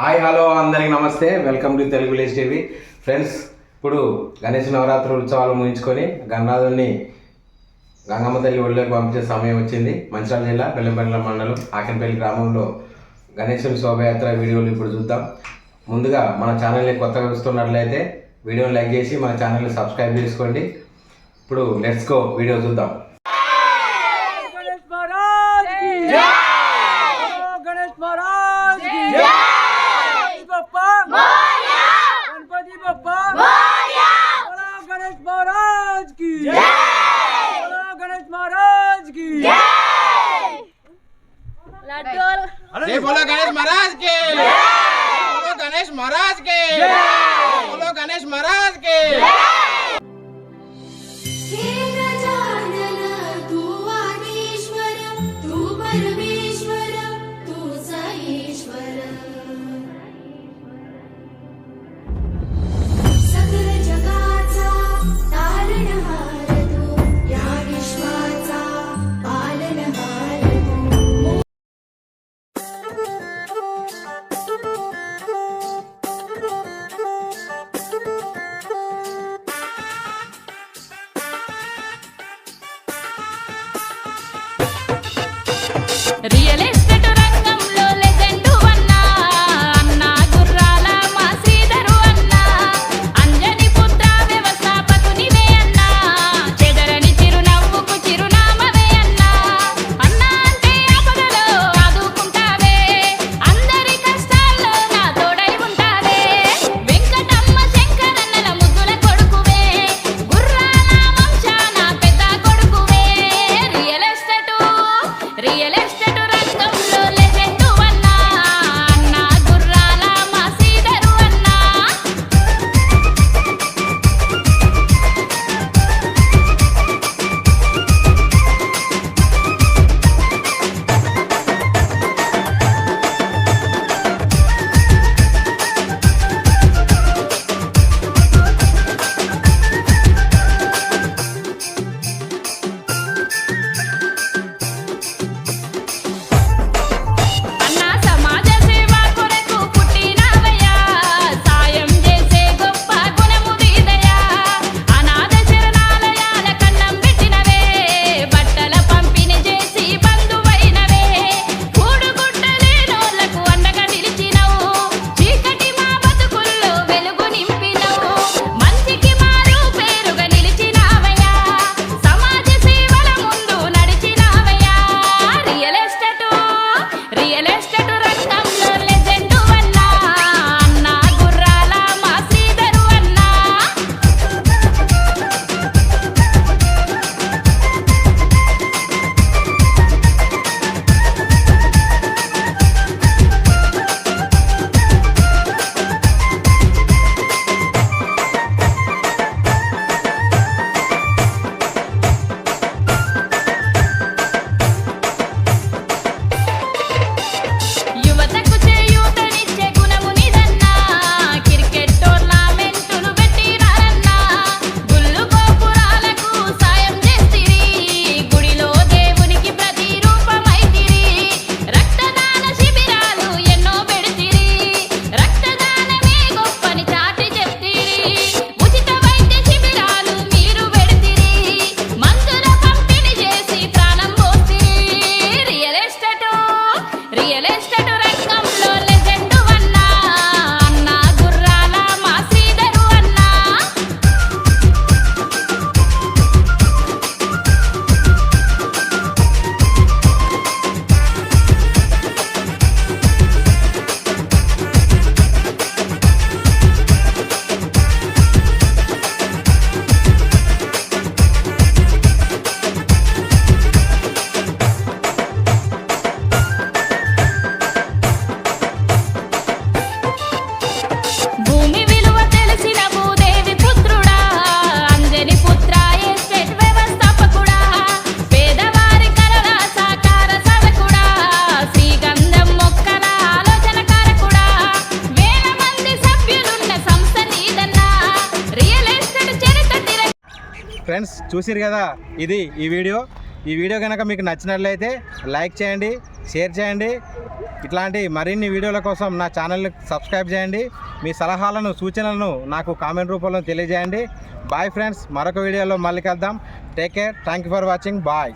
Hi hello అందరికి నమస్తే. Welcome to Telugu లేజ్ టీవీ. ఫ్రెండ్స్ ఇప్పుడు గణేష్ నవరాత్రి ఉత్సవాలు ముగించుకొని గణనాథుని గంగమ్మ తల్లి ఒళ్ళోకి పంపించే సమయం వచ్చింది. మంచిర్యాల జిల్లా పెళ్ళంపల్లి మండలం ఆకినపల్లి గ్రామంలో గణేశుని శోభయాత్ర వీడియోలు ఇప్పుడు చూద్దాం. ముందుగా మన ఛానల్ని కొత్తగా చూస్తున్నట్లయితే వీడియోని లైక్ చేసి మన ఛానల్ని సబ్స్క్రైబ్ చేసుకోండి. ఇప్పుడు నెట్స్కో వీడియో చూద్దాం. महाराज की। अरे बोलो गणेश महाराज के। बोलो गणेश महाराज के। बोलो गणेश महाराज ఫ్రెండ్స్ చూసిరు కదా ఇది ఈ వీడియో. ఈ వీడియో కనుక మీకు నచ్చినట్లయితే లైక్ చేయండి షేర్ చేయండి. ఇట్లాంటి మరిన్ని వీడియోల కోసం నా ఛానల్ని సబ్స్క్రైబ్ చేయండి. మీ సలహాలను సూచనలను నాకు కామెంట్ రూపంలో తెలియజేయండి. బాయ్ ఫ్రెండ్స్ మరొక వీడియోలో మళ్ళీ కలుద్దాం. Take care thank for watching bye